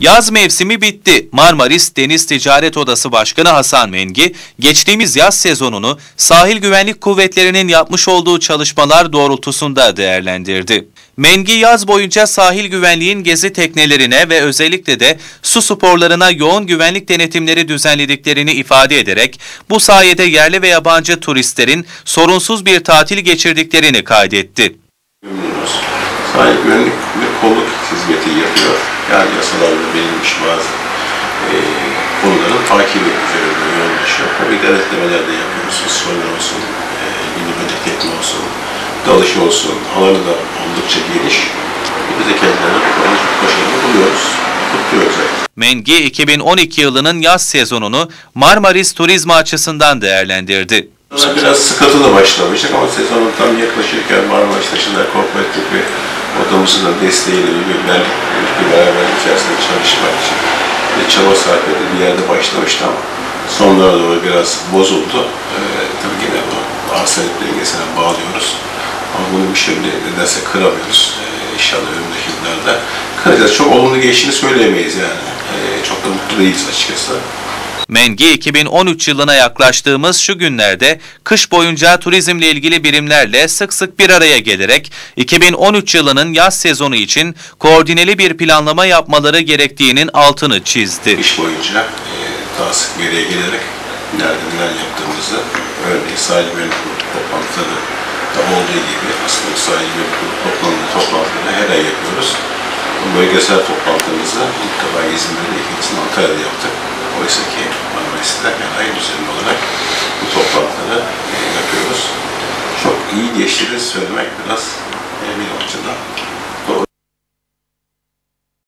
Yaz mevsimi bitti. Marmaris Deniz Ticaret Odası Başkanı Hasan Mengi, geçtiğimiz yaz sezonunu sahil güvenlik kuvvetlerinin yapmış olduğu çalışmalar doğrultusunda değerlendirdi. Mengi yaz boyunca sahil güvenliğin gezi teknelerine ve özellikle de su sporlarına yoğun güvenlik denetimleri düzenlediklerini ifade ederek bu sayede yerli ve yabancı turistlerin sorunsuz bir tatil geçirdiklerini kaydetti. Sahil güvenlik ve kolluk hizmeti yapıyor. Yani verilmiş bazı e, konuların takibi üzerinde yoğunlaşıyor. Tabii denetlemeler de yapıyoruz. Ismarlar olsun, e, günlük tekne olsun, dalış olsun. Alanı da oldukça geniş. Biz de kendilerine başarılı buluyoruz. Mengi 2012 yılının yaz sezonunu Marmaris turizmi açısından değerlendirdi. Biraz sıkıntılı başlamıştık ama sezonun tam yaklaşırken Marmaris Taşı'nda kooperatif ve odamızın da desteğiyle bir birlik, bir beraber içerisinde çalışmak için bir çaba sarf edildi. Bir yerde başlamıştı ama sonlara doğru biraz bozuldu. Ee, tabii yine bu arsalık dengesine bağlıyoruz. Ama bunu bir şekilde nedense kıramıyoruz. Ee, inşallah önümüzdeki yıllarda kıracağız. Çok olumlu geçtiğini söyleyemeyiz yani. Ee, çok da mutlu değiliz açıkçası. Mengi 2013 yılına yaklaştığımız şu günlerde kış boyunca turizmle ilgili birimlerle sık sık bir araya gelerek 2013 yılının yaz sezonu için koordineli bir planlama yapmaları gerektiğinin altını çizdi. iş boyunca e, daha sık bir araya gelerek nerede neler yaptığımızı örneğin sahil kurulu toplantıları da olduğu gibi aslında sahil kurulu toplantıları, toplantıları her ay yapıyoruz. Bu bölgesel toplantımızı ilk defa İzmir'de, ikincisini Antalya'da yaptık. Oysa ki Marmaris'te her ay düzenli olarak bu toplantıları yapıyoruz. Çok iyi geçtiğini söylemek biraz e, bir